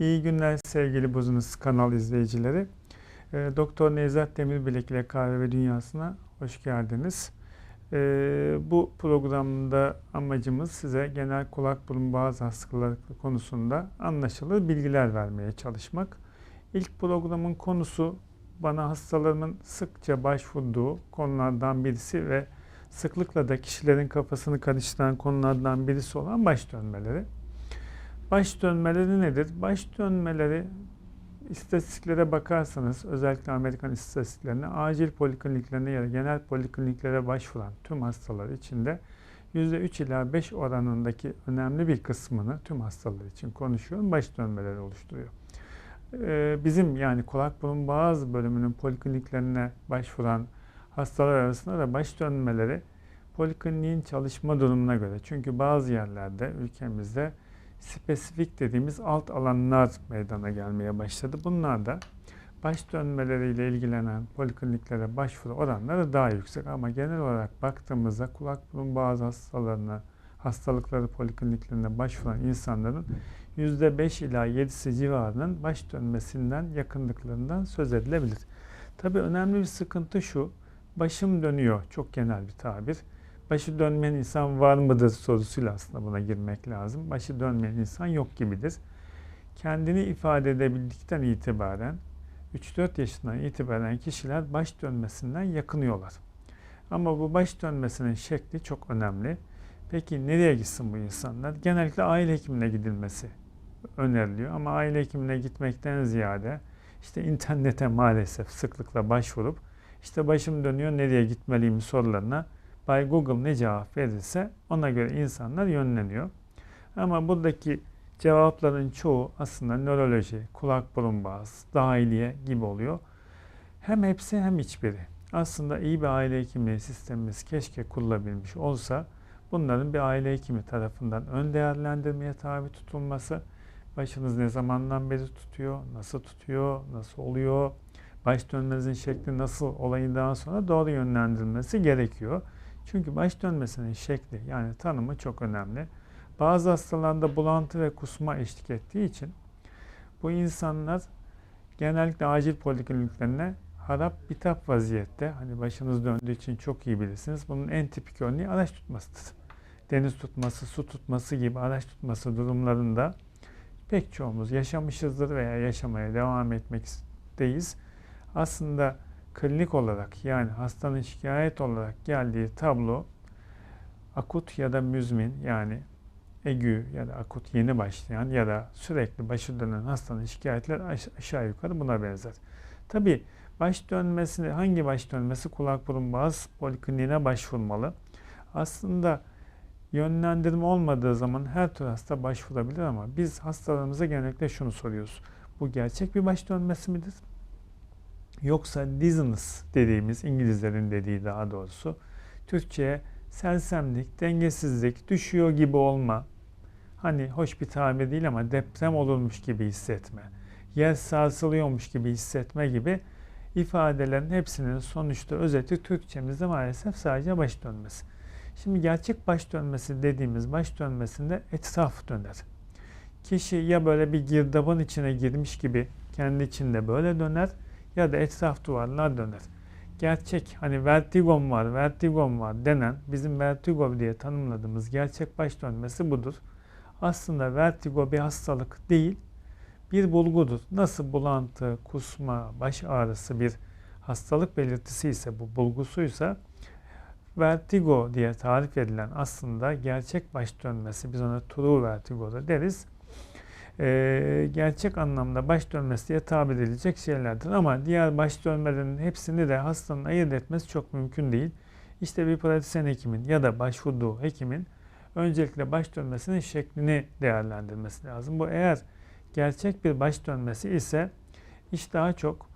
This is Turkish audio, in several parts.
İyi günler sevgili Buzunuz kanal izleyicileri. E, Doktor Nevzat Demirbilek ile Kahve Dünyası'na hoş geldiniz. E, bu programda amacımız size genel kulak burun boğaz hastalıkları konusunda anlaşılır bilgiler vermeye çalışmak. İlk programın konusu bana hastalarımın sıkça başvurduğu konulardan birisi ve sıklıkla da kişilerin kafasını karıştıran konulardan birisi olan baş dönmeleri. Baş dönmeleri nedir? Baş dönmeleri istatistiklere bakarsanız özellikle Amerikan istatistiklerine acil polikliniklerine ya da genel polikliniklere başvuran tüm hastalar içinde %3 ila 5 oranındaki önemli bir kısmını tüm hastalar için konuşuyorum baş dönmeleri oluşturuyor. Ee, bizim yani kulak burun boğaz bölümünün polikliniklerine başvuran hastalar arasında da baş dönmeleri polikliniğin çalışma durumuna göre. Çünkü bazı yerlerde ülkemizde spesifik dediğimiz alt alanlar meydana gelmeye başladı. Bunlar da baş dönmeleriyle ilgilenen polikliniklere başvuru oranları daha yüksek ama genel olarak baktığımızda kulak burun boğaz hastalarına hastalıkları polikliniklerine başvuran insanların %5 ila 7'si civarının baş dönmesinden yakınlıklarından söz edilebilir. Tabii önemli bir sıkıntı şu, başım dönüyor çok genel bir tabir başı dönmeyen insan var mıdır sorusuyla aslında buna girmek lazım. Başı dönmeyen insan yok gibidir. Kendini ifade edebildikten itibaren 3-4 yaşından itibaren kişiler baş dönmesinden yakınıyorlar. Ama bu baş dönmesinin şekli çok önemli. Peki nereye gitsin bu insanlar? Genellikle aile hekimine gidilmesi öneriliyor ama aile hekimine gitmekten ziyade işte internete maalesef sıklıkla başvurup işte başım dönüyor nereye gitmeliyim sorularına Bay Google ne cevap verirse ona göre insanlar yönleniyor. Ama buradaki cevapların çoğu aslında nöroloji, kulak burun boğaz, dahiliye gibi oluyor. Hem hepsi hem hiçbiri. Aslında iyi bir aile hekimliği sistemimiz keşke kurulabilmiş olsa bunların bir aile hekimi tarafından ön değerlendirmeye tabi tutulması, başınız ne zamandan beri tutuyor, nasıl tutuyor, nasıl oluyor, baş dönmenizin şekli nasıl olayından sonra doğru yönlendirilmesi gerekiyor. Çünkü baş dönmesinin şekli yani tanımı çok önemli. Bazı hastalarda bulantı ve kusma eşlik ettiği için bu insanlar genellikle acil polikliniklerine harap bitap vaziyette hani başınız döndüğü için çok iyi bilirsiniz. Bunun en tipik örneği araç tutmasıdır. Deniz tutması, su tutması gibi araç tutması durumlarında pek çoğumuz yaşamışızdır veya yaşamaya devam etmekteyiz. Aslında klinik olarak yani hastanın şikayet olarak geldiği tablo akut ya da müzmin yani egü ya da akut yeni başlayan ya da sürekli başı dönen hastanın şikayetler aşağı yukarı buna benzer. Tabi baş dönmesi, hangi baş dönmesi kulak burun boğaz polikliniğine başvurmalı. Aslında yönlendirme olmadığı zaman her tür hasta başvurabilir ama biz hastalarımıza genellikle şunu soruyoruz. Bu gerçek bir baş dönmesi midir? Yoksa dizziness dediğimiz İngilizlerin dediği daha doğrusu Türkçe'ye sersemlik, dengesizlik, düşüyor gibi olma. Hani hoş bir tabir değil ama deprem olurmuş gibi hissetme. Yer sarsılıyormuş gibi hissetme gibi ifadelerin hepsinin sonuçta özeti Türkçemizde maalesef sadece baş dönmesi. Şimdi gerçek baş dönmesi dediğimiz baş dönmesinde etraf döner. Kişi ya böyle bir girdabın içine girmiş gibi kendi içinde böyle döner ya da etraf duvarlar döner. Gerçek hani vertigom var, vertigom var denen bizim vertigo diye tanımladığımız gerçek baş dönmesi budur. Aslında vertigo bir hastalık değil, bir bulgudur. Nasıl bulantı, kusma, baş ağrısı bir hastalık belirtisi ise bu bulgusuysa vertigo diye tarif edilen aslında gerçek baş dönmesi biz ona true vertigo da deriz e, gerçek anlamda baş dönmesi diye tabir edilecek şeylerdir. Ama diğer baş dönmelerin hepsini de hastanın ayırt etmesi çok mümkün değil. İşte bir pratisyen hekimin ya da başvurduğu hekimin öncelikle baş dönmesinin şeklini değerlendirmesi lazım. Bu eğer gerçek bir baş dönmesi ise iş daha çok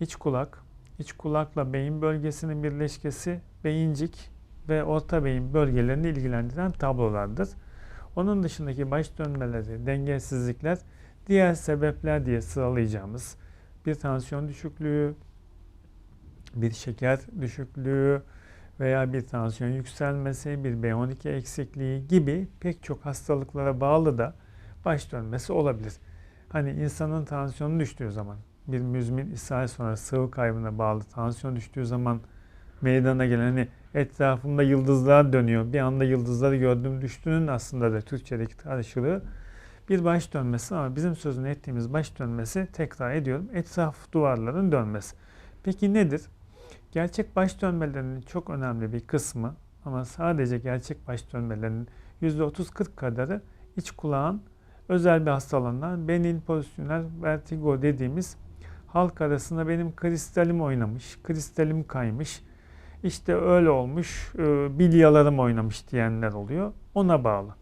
iç kulak, iç kulakla beyin bölgesinin birleşkesi, beyincik ve orta beyin bölgelerini ilgilendiren tablolardır. Onun dışındaki baş dönmeleri, dengesizlikler diğer sebepler diye sıralayacağımız bir tansiyon düşüklüğü, bir şeker düşüklüğü veya bir tansiyon yükselmesi, bir B12 eksikliği gibi pek çok hastalıklara bağlı da baş dönmesi olabilir. Hani insanın tansiyonu düştüğü zaman, bir müzmin ishal sonrası sıvı kaybına bağlı tansiyon düştüğü zaman meydana gelen hani etrafımda yıldızlar dönüyor. Bir anda yıldızları gördüm düştüğünün aslında da Türkçedeki karşılığı bir baş dönmesi ama bizim sözünü ettiğimiz baş dönmesi tekrar ediyorum etraf duvarların dönmesi. Peki nedir? Gerçek baş dönmelerinin çok önemli bir kısmı ama sadece gerçek baş dönmelerinin %30-40 kadarı iç kulağın özel bir hastalığından benin pozisyonel vertigo dediğimiz halk arasında benim kristalim oynamış, kristalim kaymış, işte öyle olmuş, e, bilyalarım oynamış diyenler oluyor. Ona bağlı.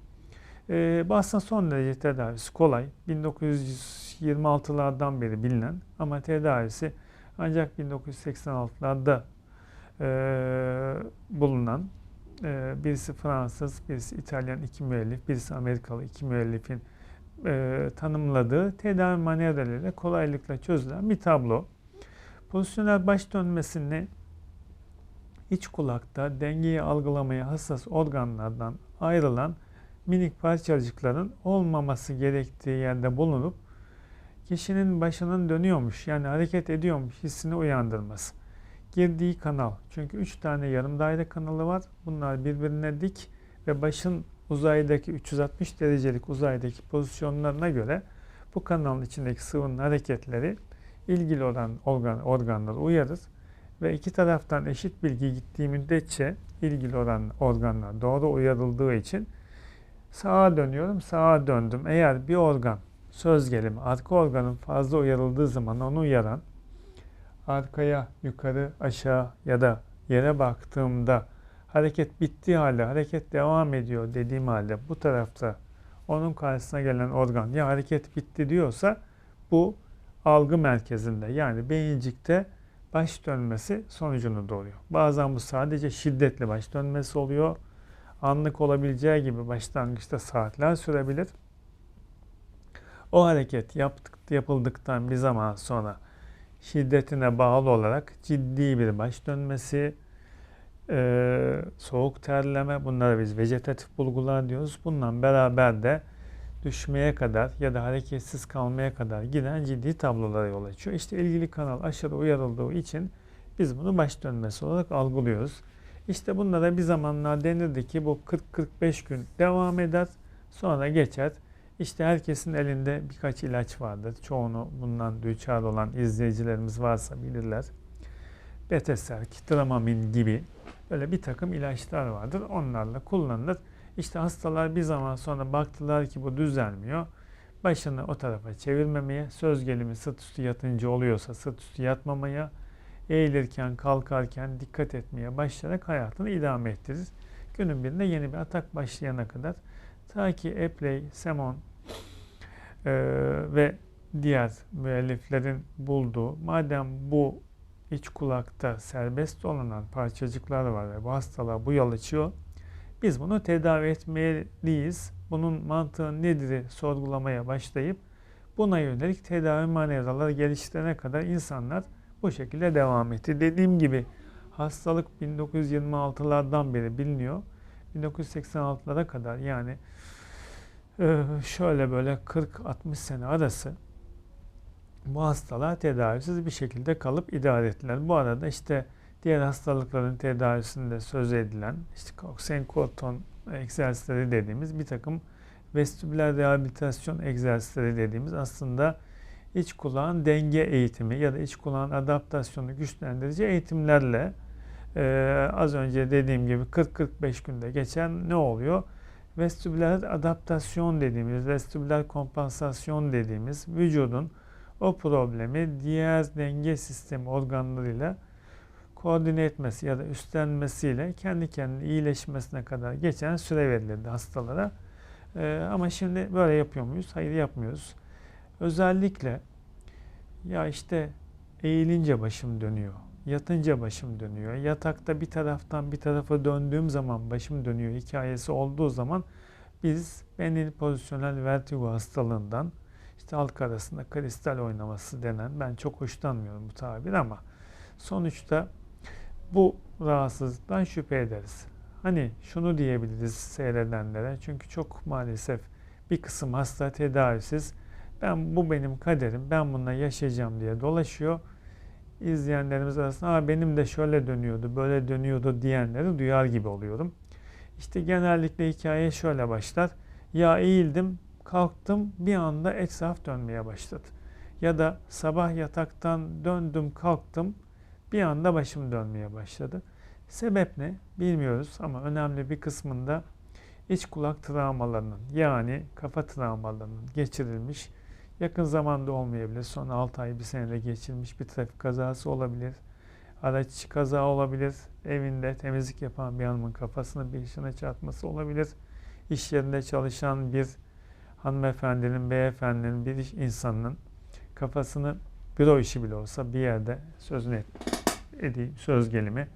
E, aslında son derece tedavisi kolay. 1926'lardan beri bilinen ama tedavisi ancak 1986'larda e, bulunan e, birisi Fransız, birisi İtalyan iki müellif, birisi Amerikalı iki müellifin e, tanımladığı tedavi manevralarıyla kolaylıkla çözülen bir tablo. Pozisyonel baş dönmesini iç kulakta dengeyi algılamaya hassas organlardan ayrılan minik parçacıkların olmaması gerektiği yerde bulunup kişinin başının dönüyormuş yani hareket ediyormuş hissini uyandırması. Girdiği kanal. Çünkü 3 tane yarım daire kanalı var. Bunlar birbirine dik ve başın uzaydaki 360 derecelik uzaydaki pozisyonlarına göre bu kanalın içindeki sıvının hareketleri ilgili olan organ, organları uyarır ve iki taraftan eşit bilgi gittiği müddetçe ilgili olan organlar doğru uyarıldığı için sağa dönüyorum, sağa döndüm. Eğer bir organ söz gelimi arka organın fazla uyarıldığı zaman onu uyaran arkaya, yukarı, aşağı ya da yere baktığımda hareket bittiği halde hareket devam ediyor dediğim halde bu tarafta onun karşısına gelen organ ya hareket bitti diyorsa bu algı merkezinde yani beyincikte baş dönmesi sonucunu doğuruyor. Bazen bu sadece şiddetli baş dönmesi oluyor. Anlık olabileceği gibi başlangıçta saatler sürebilir. O hareket yaptık, yapıldıktan bir zaman sonra şiddetine bağlı olarak ciddi bir baş dönmesi, e, soğuk terleme, bunlara biz vejetatif bulgular diyoruz. Bununla beraber de düşmeye kadar ya da hareketsiz kalmaya kadar giden ciddi tablolara yol açıyor. İşte ilgili kanal aşırı uyarıldığı için biz bunu baş dönmesi olarak algılıyoruz. İşte bunlara bir zamanlar denirdi ki bu 40-45 gün devam eder, sonra geçer. İşte herkesin elinde birkaç ilaç vardır. Çoğunu bundan düçar olan izleyicilerimiz varsa bilirler. Beteser, Kitramamin gibi böyle bir takım ilaçlar vardır. Onlarla kullanılır. İşte hastalar bir zaman sonra baktılar ki bu düzelmiyor. Başını o tarafa çevirmemeye, söz gelimi sırt üstü yatınca oluyorsa sırt üstü yatmamaya, eğilirken, kalkarken dikkat etmeye başlayarak hayatını idame ettirir. Günün birinde yeni bir atak başlayana kadar ta ki Epley, Semon e, ve diğer müelliflerin bulduğu, madem bu iç kulakta serbest olunan parçacıklar var ve bu hastalığa bu yol açıyor, biz bunu tedavi etmeliyiz. Bunun mantığı nedir sorgulamaya başlayıp buna yönelik tedavi manevraları geliştirene kadar insanlar bu şekilde devam etti. Dediğim gibi hastalık 1926'lardan beri biliniyor. 1986'lara kadar yani e, şöyle böyle 40-60 sene arası bu hastalar tedavisiz bir şekilde kalıp idare ettiler. Bu arada işte diğer hastalıkların tedavisinde söz edilen işte Coxsackie-Colton egzersizleri dediğimiz bir takım vestibüler rehabilitasyon egzersizleri dediğimiz aslında iç kulağın denge eğitimi ya da iç kulağın adaptasyonu güçlendirici eğitimlerle e, az önce dediğim gibi 40-45 günde geçen ne oluyor? Vestibüler adaptasyon dediğimiz, vestibüler kompansasyon dediğimiz vücudun o problemi diğer denge sistemi organlarıyla koordine etmesi ya da üstlenmesiyle kendi kendine iyileşmesine kadar geçen süre verilirdi hastalara. Ee, ama şimdi böyle yapıyor muyuz? Hayır yapmıyoruz. Özellikle ya işte eğilince başım dönüyor, yatınca başım dönüyor, yatakta bir taraftan bir tarafa döndüğüm zaman başım dönüyor hikayesi olduğu zaman biz benil pozisyonel vertigo hastalığından işte halk arasında kristal oynaması denen ben çok hoşlanmıyorum bu tabir ama sonuçta bu rahatsızlıktan şüphe ederiz. Hani şunu diyebiliriz seyredenlere çünkü çok maalesef bir kısım hasta tedavisiz Ben bu benim kaderim, ben bununla yaşayacağım diye dolaşıyor. İzleyenlerimiz arasında Aa, benim de şöyle dönüyordu, böyle dönüyordu diyenleri duyar gibi oluyorum. İşte genellikle hikaye şöyle başlar. Ya eğildim, kalktım bir anda etraf dönmeye başladı. Ya da sabah yataktan döndüm, kalktım bir anda başım dönmeye başladı. Sebep ne? Bilmiyoruz ama önemli bir kısmında iç kulak travmalarının yani kafa travmalarının geçirilmiş yakın zamanda olmayabilir. Son 6 ay bir senede geçirilmiş bir trafik kazası olabilir. Araç kaza olabilir. Evinde temizlik yapan bir hanımın kafasını bir işine çarpması olabilir. İş yerinde çalışan bir hanımefendinin, beyefendinin, bir iş insanının kafasını büro işi bile olsa bir yerde sözünü edeyim, söz gelimi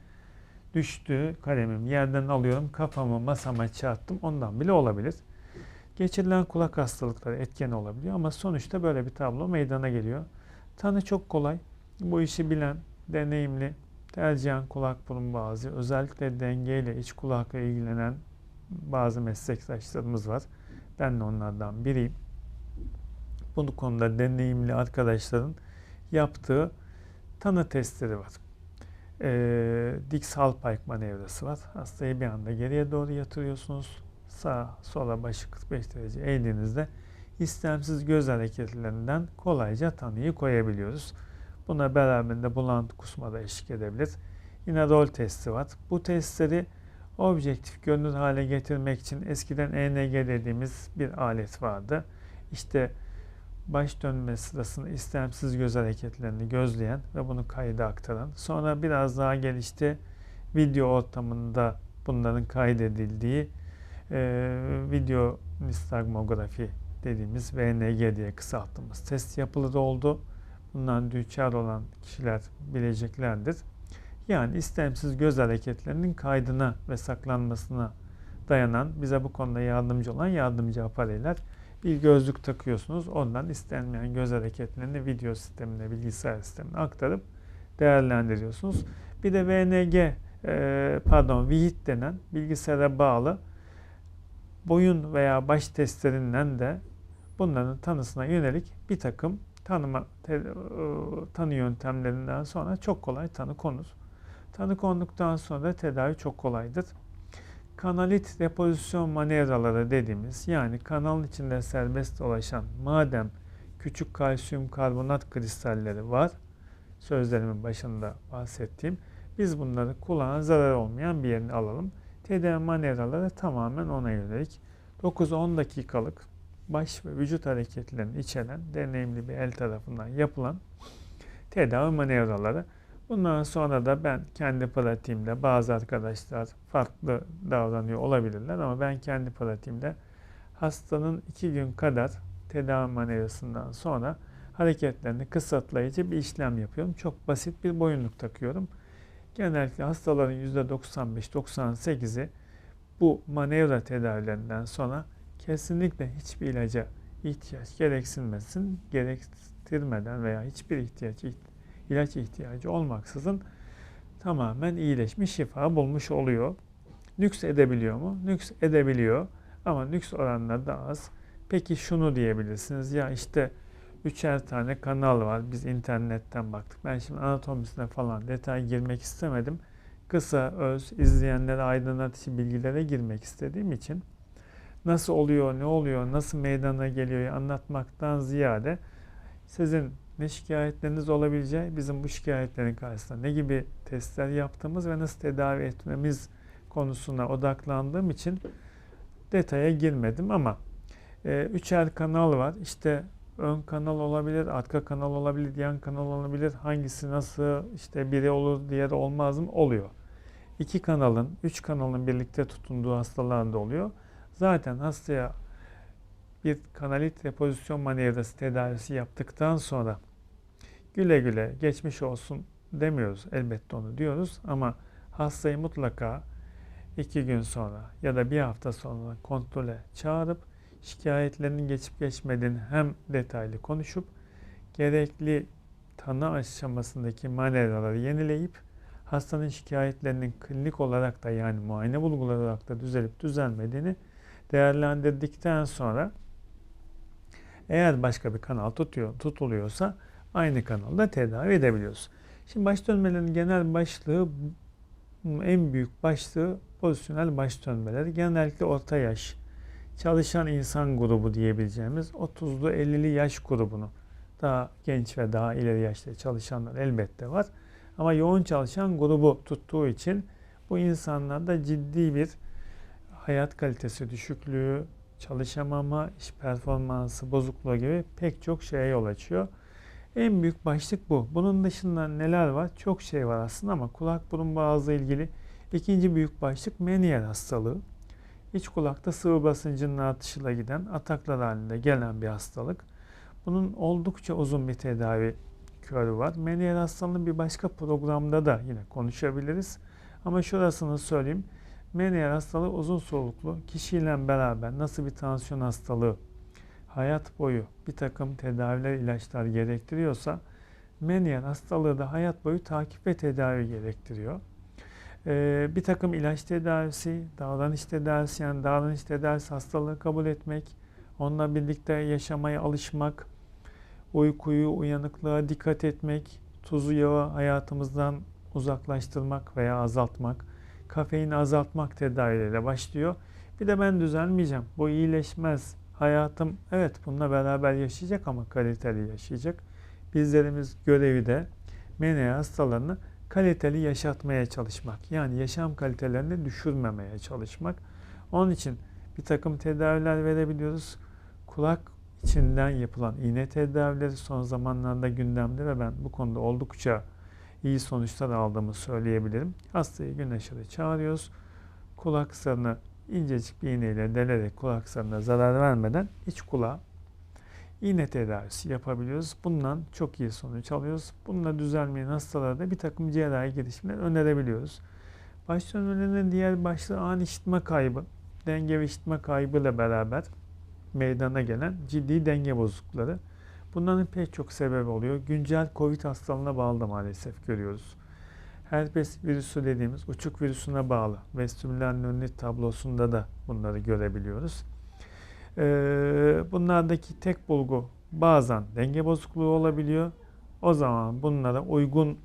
düştü kalemim yerden alıyorum kafamı masama çarptım ondan bile olabilir. Geçirilen kulak hastalıkları etken olabiliyor ama sonuçta böyle bir tablo meydana geliyor. Tanı çok kolay. Bu işi bilen, deneyimli, tercihen kulak burun boğazı, özellikle dengeyle iç kulakla ilgilenen bazı meslektaşlarımız var. Ben de onlardan biriyim. Bu konuda deneyimli arkadaşların yaptığı tanı testleri var. Ee, dik salpike manevrası var. Hastayı bir anda geriye doğru yatırıyorsunuz. Sağa sola başı 45 derece eğdiğinizde istemsiz göz hareketlerinden kolayca tanıyı koyabiliyoruz. Buna beraberinde bulantı kusma da eşlik edebilir. Yine rol testi var. Bu testleri objektif görünür hale getirmek için eskiden ENG dediğimiz bir alet vardı. İşte baş dönme sırasında istemsiz göz hareketlerini gözleyen ve bunu kayda aktaran. Sonra biraz daha gelişti. Video ortamında bunların kaydedildiği e, video nistagmografi dediğimiz VNG diye kısalttığımız test yapılır oldu. Bundan düçar olan kişiler bileceklerdir. Yani istemsiz göz hareketlerinin kaydına ve saklanmasına dayanan, bize bu konuda yardımcı olan yardımcı apareyler bir gözlük takıyorsunuz. Ondan istenmeyen göz hareketlerini video sistemine, bilgisayar sistemine aktarıp değerlendiriyorsunuz. Bir de VNG, e, pardon VHIT denen bilgisayara bağlı boyun veya baş testlerinden de bunların tanısına yönelik bir takım tanıma te, e, tanı yöntemlerinden sonra çok kolay tanı konur. Tanı konduktan sonra tedavi çok kolaydır kanalit depozisyon manevraları dediğimiz yani kanalın içinde serbest dolaşan madem küçük kalsiyum karbonat kristalleri var sözlerimin başında bahsettiğim biz bunları kulağına zarar olmayan bir yerini alalım. Tedavi manevraları tamamen ona yönelik 9-10 dakikalık baş ve vücut hareketlerini içeren deneyimli bir el tarafından yapılan tedavi manevraları. Bundan sonra da ben kendi pratiğimde bazı arkadaşlar farklı davranıyor olabilirler ama ben kendi pratiğimde hastanın iki gün kadar tedavi manevrasından sonra hareketlerini kısıtlayıcı bir işlem yapıyorum. Çok basit bir boyunluk takıyorum. Genellikle hastaların %95-98'i bu manevra tedavilerinden sonra kesinlikle hiçbir ilaca ihtiyaç gereksinmesin, gerektirmeden veya hiçbir ihtiyaç ilaç ihtiyacı olmaksızın tamamen iyileşmiş, şifa bulmuş oluyor. Nüks edebiliyor mu? Nüks edebiliyor ama nüks oranları da az. Peki şunu diyebilirsiniz ya işte üçer tane kanal var. Biz internetten baktık. Ben şimdi anatomisine falan detay girmek istemedim. Kısa, öz, izleyenlere aydınlatıcı bilgilere girmek istediğim için nasıl oluyor, ne oluyor, nasıl meydana geliyor anlatmaktan ziyade sizin ne şikayetleriniz olabileceği, bizim bu şikayetlerin karşısında ne gibi testler yaptığımız ve nasıl tedavi etmemiz konusuna odaklandığım için detaya girmedim ama e, üçer kanal var. İşte ön kanal olabilir, arka kanal olabilir, yan kanal olabilir. Hangisi nasıl işte biri olur, diğeri olmaz mı? Oluyor. İki kanalın, üç kanalın birlikte tutunduğu hastalarda oluyor. Zaten hastaya bir kanalit repozisyon manevrası tedavisi yaptıktan sonra güle güle geçmiş olsun demiyoruz. Elbette onu diyoruz ama hastayı mutlaka iki gün sonra ya da bir hafta sonra kontrole çağırıp şikayetlerinin geçip geçmediğini hem detaylı konuşup gerekli tanı aşamasındaki manevraları yenileyip hastanın şikayetlerinin klinik olarak da yani muayene bulguları olarak da düzelip düzelmediğini değerlendirdikten sonra Eğer başka bir kanal tutuyor, tutuluyorsa aynı kanalda tedavi edebiliyoruz. Şimdi baş dönmelerinin genel başlığı en büyük başlığı pozisyonel baş dönmeleri. Genellikle orta yaş, çalışan insan grubu diyebileceğimiz 30'lu 50'li yaş grubunu daha genç ve daha ileri yaşta çalışanlar elbette var. Ama yoğun çalışan grubu tuttuğu için bu insanlarda ciddi bir hayat kalitesi düşüklüğü, çalışamama, iş performansı bozukluğu gibi pek çok şeye yol açıyor. En büyük başlık bu. Bunun dışında neler var? Çok şey var aslında ama kulak burun boğazla ilgili ikinci büyük başlık Menier hastalığı. İç kulakta sıvı basıncının artışıyla giden ataklar halinde gelen bir hastalık. Bunun oldukça uzun bir tedavi körü var. Menier hastalığını bir başka programda da yine konuşabiliriz. Ama şurasını söyleyeyim. Menier hastalığı uzun soluklu. Kişiyle beraber nasıl bir tansiyon hastalığı hayat boyu bir takım tedaviler, ilaçlar gerektiriyorsa Menier hastalığı da hayat boyu takip ve tedavi gerektiriyor. Ee, bir takım ilaç tedavisi, davranış tedavisi yani davranış tedavisi hastalığı kabul etmek, onunla birlikte yaşamaya alışmak, uykuyu, uyanıklığa dikkat etmek, tuzu yağı hayatımızdan uzaklaştırmak veya azaltmak, kafeini azaltmak tedavileriyle başlıyor. Bir de ben düzelmeyeceğim. Bu iyileşmez. Hayatım evet bununla beraber yaşayacak ama kaliteli yaşayacak. Bizlerimiz görevi de menea hastalarını kaliteli yaşatmaya çalışmak. Yani yaşam kalitelerini düşürmemeye çalışmak. Onun için bir takım tedaviler verebiliyoruz. Kulak içinden yapılan iğne tedavileri son zamanlarda gündemde ve ben bu konuda oldukça iyi sonuçlar aldığımı söyleyebilirim. Hastayı gün aşırı çağırıyoruz. Kulak zarını incecik bir iğneyle delerek kulak zarına zarar vermeden iç kulağa iğne tedavisi yapabiliyoruz. Bundan çok iyi sonuç alıyoruz. Bununla düzelmeyen hastalarda bir takım cerrahi girişimler önerebiliyoruz. Baş dönmelerinin diğer başlığı ani işitme kaybı. Denge ve işitme kaybı ile beraber meydana gelen ciddi denge bozuklukları. Bunların pek çok sebebi oluyor. Güncel Covid hastalığına bağlı da maalesef görüyoruz. Herpes virüsü dediğimiz uçuk virüsüne bağlı vestibüler nörit tablosunda da bunları görebiliyoruz. Ee, bunlardaki tek bulgu bazen denge bozukluğu olabiliyor. O zaman bunlara uygun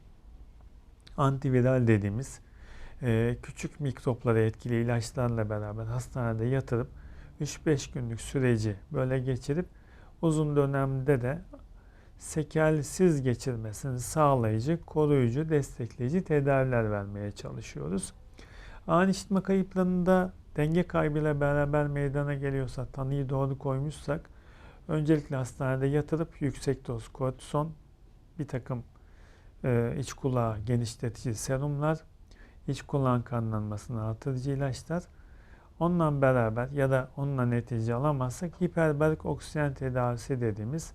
antiviral dediğimiz e, küçük mikropları etkili ilaçlarla beraber hastanede yatırıp 3-5 günlük süreci böyle geçirip uzun dönemde de sekelsiz geçirmesini sağlayıcı, koruyucu, destekleyici tedaviler vermeye çalışıyoruz. Ani işitme kayıplarında denge kaybıyla beraber meydana geliyorsa, tanıyı doğru koymuşsak, öncelikle hastanede yatırıp yüksek doz kortison, bir takım e, iç kulağı genişletici serumlar, iç kulağın kanlanmasını artırıcı ilaçlar, onunla beraber ya da onunla netice alamazsak hiperbarik oksijen tedavisi dediğimiz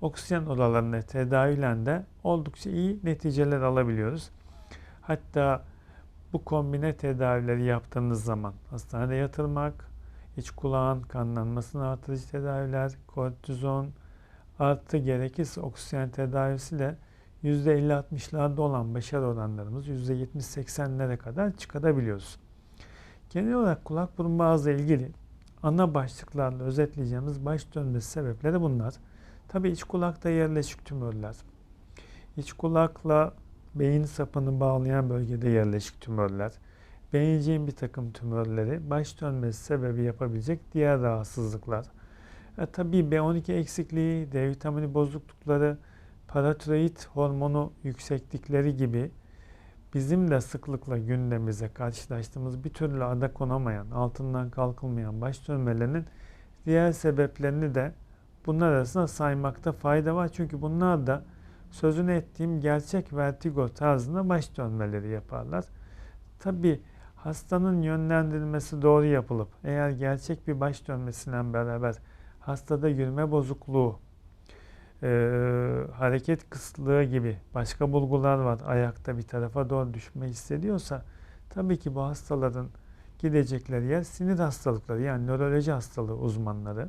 oksijen odalarında tedaviyle de oldukça iyi neticeler alabiliyoruz. Hatta bu kombine tedavileri yaptığınız zaman hastanede yatırmak, iç kulağın kanlanmasını artırıcı tedaviler, kortizon artı gerekirse oksijen tedavisiyle %50-60'larda olan başarı oranlarımız %70-80'lere kadar çıkarabiliyoruz. Genel olarak kulak burun boğazla ilgili ana başlıklarla özetleyeceğimiz baş dönmesi sebepleri bunlar. Tabii iç kulakta yerleşik tümörler. İç kulakla beyin sapını bağlayan bölgede yerleşik tümörler. Beyinciğin bir takım tümörleri baş dönmesi sebebi yapabilecek diğer rahatsızlıklar. E, tabii B12 eksikliği, D vitamini bozuklukları, paratiroid hormonu yükseklikleri gibi bizim de sıklıkla gündemimize karşılaştığımız bir türlü ada konamayan, altından kalkılmayan baş dönmelerinin diğer sebeplerini de bunlar arasında saymakta fayda var. Çünkü bunlar da sözünü ettiğim gerçek vertigo tarzında baş dönmeleri yaparlar. Tabi hastanın yönlendirilmesi doğru yapılıp eğer gerçek bir baş dönmesiyle beraber hastada yürüme bozukluğu, e, hareket kısıtlığı gibi başka bulgular var. Ayakta bir tarafa doğru düşme hissediyorsa tabii ki bu hastaların gidecekleri yer sinir hastalıkları yani nöroloji hastalığı uzmanları.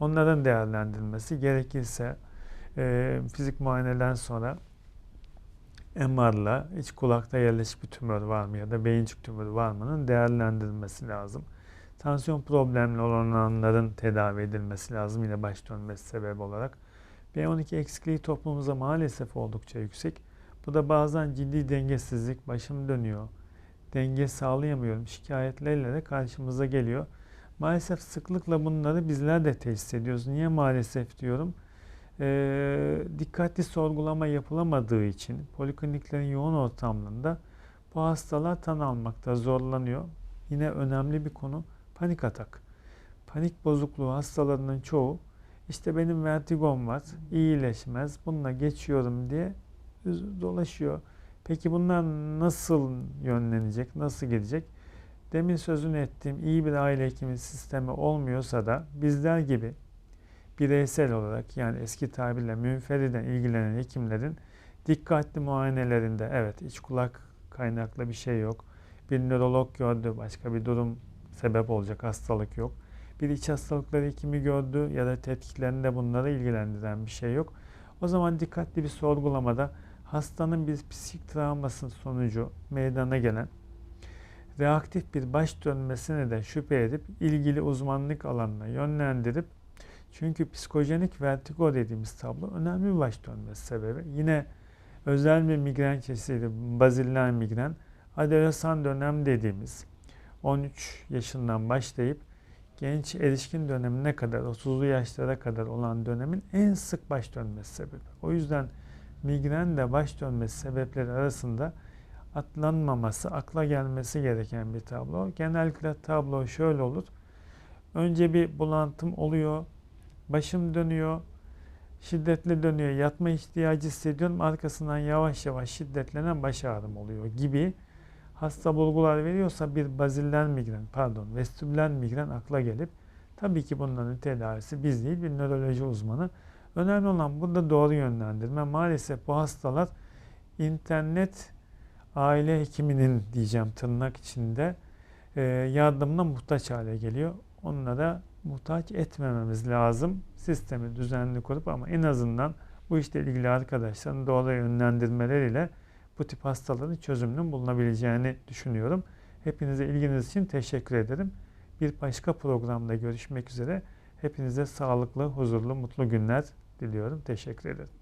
Onların değerlendirilmesi gerekirse e, fizik muayeneden sonra MR'la iç kulakta yerleşik bir tümör var mı ya da beyincik tümörü var mı'nın değerlendirilmesi lazım. Tansiyon problemli olanların tedavi edilmesi lazım yine baş dönmesi sebebi olarak. B12 eksikliği toplumumuzda maalesef oldukça yüksek. Bu da bazen ciddi dengesizlik, başım dönüyor, denge sağlayamıyorum şikayetlerle de karşımıza geliyor. Maalesef sıklıkla bunları bizler de teşhis ediyoruz. Niye maalesef diyorum? Ee, dikkatli sorgulama yapılamadığı için polikliniklerin yoğun ortamında bu hastalar tan almakta zorlanıyor. Yine önemli bir konu panik atak. Panik bozukluğu hastalarının çoğu işte benim vertigom var, iyileşmez, bununla geçiyorum diye dolaşıyor. Peki bunlar nasıl yönlenecek, nasıl gidecek? Demin sözünü ettiğim iyi bir aile hekimi sistemi olmuyorsa da bizler gibi bireysel olarak yani eski tabirle münferiden ilgilenen hekimlerin dikkatli muayenelerinde evet iç kulak kaynaklı bir şey yok. Bir nörolog gördü başka bir durum sebep olacak hastalık yok. Bir iç hastalıkları hekimi gördü ya da tetkiklerinde bunları ilgilendiren bir şey yok. O zaman dikkatli bir sorgulamada hastanın bir psikik travması sonucu meydana gelen reaktif bir baş dönmesine de şüphe edip ilgili uzmanlık alanına yönlendirip çünkü psikojenik vertigo dediğimiz tablo önemli bir baş dönmesi sebebi. Yine özel bir migren çeşidi baziller migren adolesan dönem dediğimiz 13 yaşından başlayıp genç erişkin dönemine kadar 30'lu yaşlara kadar olan dönemin en sık baş dönmesi sebebi. O yüzden migren de baş dönmesi sebepleri arasında atlanmaması, akla gelmesi gereken bir tablo. Genellikle tablo şöyle olur. Önce bir bulantım oluyor, başım dönüyor, şiddetli dönüyor, yatma ihtiyacı hissediyorum, arkasından yavaş yavaş şiddetlenen baş ağrım oluyor gibi hasta bulgular veriyorsa bir baziller migren, pardon vestibüler migren akla gelip tabii ki bunların tedavisi biz değil bir nöroloji uzmanı. Önemli olan burada doğru yönlendirme. Maalesef bu hastalar internet aile hekiminin diyeceğim tırnak içinde e, yardımına muhtaç hale geliyor. Onlara muhtaç etmememiz lazım. Sistemi düzenli kurup ama en azından bu işle ilgili arkadaşların doğru yönlendirmeleriyle bu tip hastaların çözümünün bulunabileceğini düşünüyorum. Hepinize ilginiz için teşekkür ederim. Bir başka programda görüşmek üzere. Hepinize sağlıklı, huzurlu, mutlu günler diliyorum. Teşekkür ederim.